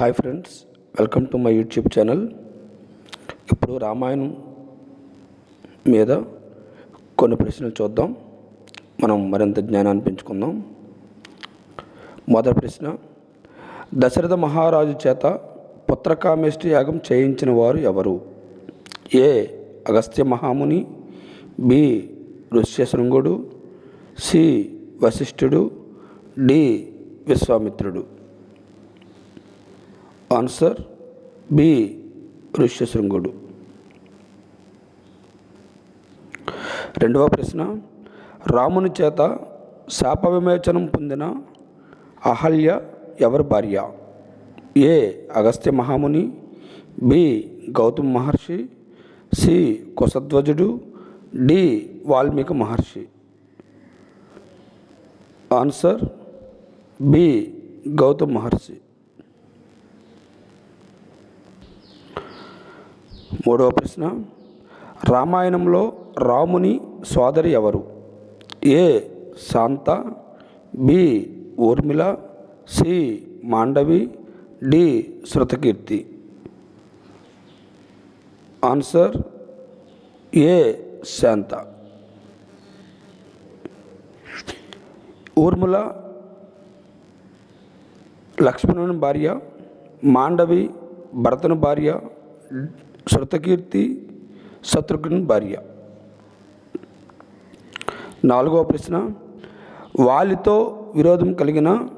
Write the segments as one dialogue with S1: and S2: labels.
S1: Hi friends welcome to my YouTube channel. ఇప్పుడు రామాయణం మీద కొన్ని ప్రశ్నలు చూద్దాం. మనం మరింత జ్ఞానాన్ని పెంచుకుందాం. మొదటి ప్రశ్న దశరథ మహారాజు చేత పుత్రకామేష్టి యాగం చేయించిన వారు ఎవరు? ఏ అగస్త్య మహాముని బి ఋష్యశృంగుడు సి వశిష్ఠుడు డి విశ్వామిత్రుడు. ఆన్సర్ బి ఋష్యశృంగుడు. రెండవ ప్రశ్న రాముని చేత శాప విమోచనం పొందిన అహల్య ఎవరి భార్య? A Agastya Mahamuni B Gautam Maharshi C కుశధ్వజుడు డి వాల్మీకి మహర్షి. ఆన్సర్ బి గౌతమ్ మహర్షి. మూడవ ప్రశ్న. రామాయణంలో రాముని సోదరి ఎవరు? A. Shanta B. Urmila C. Mandavi D. Shrutakirti. Answer A. Shanta. Urmila లక్ష్మణుని భార్య. మాండవి భరతుని భార్య. శృతకీర్తి శత్రుఘ్ని భార్య. నాలుగవ ప్రశ్న వాలితో విరోధం కలిగిన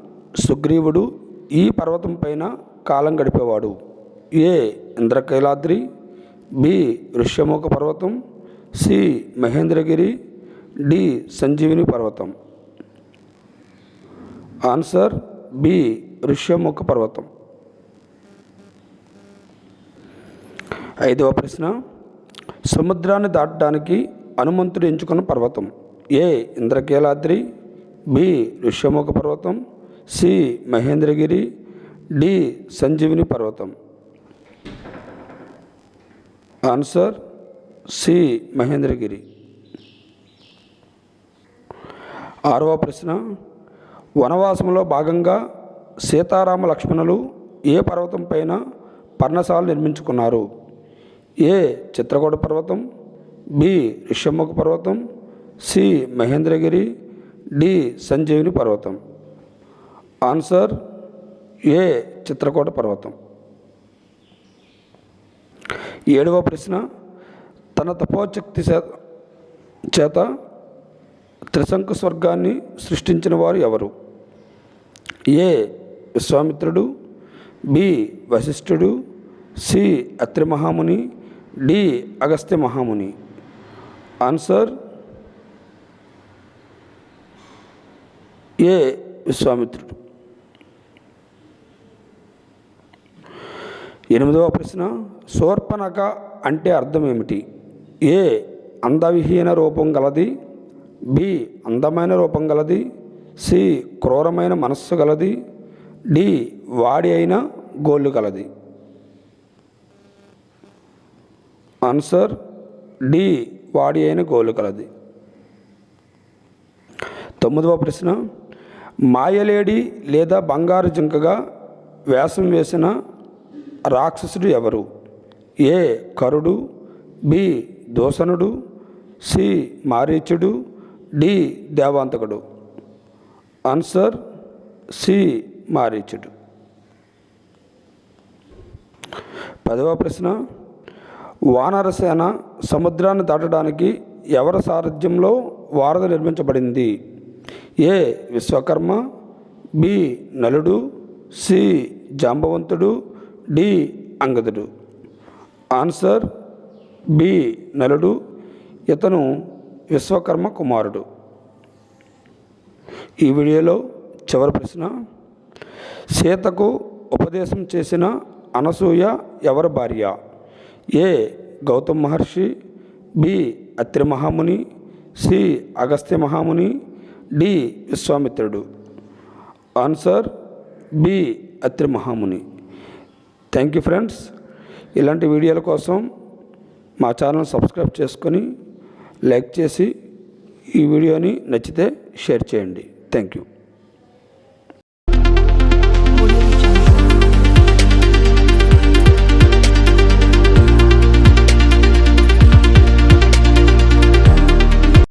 S1: సుగ్రీవుడు ఈ పర్వతం పైన కాలం గడిపేవాడు? ఏ. ఇంద్రకైలాద్రి బి. ఋష్యముఖ పర్వతం సి. మహేంద్రగిరి డి. సంజీవిని పర్వతం. Answer B. ఋష్యముఖ పర్వతం. ఐదవ ప్రశ్న. సముద్రాన్ని దాటడానికి హనుమంతుడు ఎంచుకున్న పర్వతం. ఏ. ఇంద్రకీలాద్రి. బి. ఋష్యముఖ పర్వతం. సి. మహేంద్రగిరి. డి. సంజీవిని పర్వతం. ఆన్సర్. సి. మహేంద్రగిరి. ఆరవ ప్రశ్న. వనవాసంలో భాగంగా సీతారామ లక్ష్మణులు ఏ పర్వతం పైన పర్ణశాలు నిర్మించుకున్నారు? ఏ చిత్రకూట పర్వతం బి ఋష్యముఖ పర్వతం సి మహేంద్రగిరి డి సంజీవిని పర్వతం. ఆన్సర్ ఏ చిత్రకూట పర్వతం. ఏడవ ప్రశ్న తన తపోశక్తి చేత త్రిశంకు స్వర్గాన్ని సృష్టించిన వారు ఎవరు? ఏ విశ్వామిత్రుడు బి వశిష్ఠుడు సి అత్రి మహాముని డి అగస్త్య మహాముని. ఆన్సర్ ఏ విశ్వామిత్రుడు. ఎనిమిదవ ప్రశ్న శూర్పణక అంటే అర్థం ఏమిటి ఏ అందవిహీన రూపం గలది? బి అందమైన రూపం గలది? సి క్రూరమైన మనస్సు గలది? డి వాడి అయిన గోళ్ళు గలది? ఆన్సర్ డి వాడి అయిన గోలు కలది. తొమ్మిదవ ప్రశ్న మాయలేడి లేదా బంగారు జింకగా వేషం వేసిన రాక్షసుడు ఎవరు? ఏ కరుడు బి దూషణుడు సి మారీచుడు డి దేవాంతకుడు. ఆన్సర్ సి మారీచుడు. పదవ ప్రశ్న వానరసేన సముద్రాన్ని దాటడానికి ఎవరి సారథ్యంలో వారధి నిర్మించబడింది? ఏ. విశ్వకర్మ బి. నలుడు సి. జాంబవంతుడు డి. అంగదుడు. Answer B. నలుడు. ఇతను విశ్వకర్మ కుమారుడు. ఈ వీడియోలో చివరి ప్రశ్న సీతకు ఉపదేశం చేసిన అనసూయ ఎవరి భార్య? A Gautam Maharshi B Atri Mahamuni C Agastya Mahamuni D విశ్వామిత్రుడు. Answer B Atri Mahamuni. Thank you friends. ఇలాంటి వీడియోల కోసం మా ఛానల్ సబ్స్క్రైబ్ చేసుకొని లైక్ చేసి ఈ వీడియోని నచ్చితే షేర్ చేయండి. Thank you.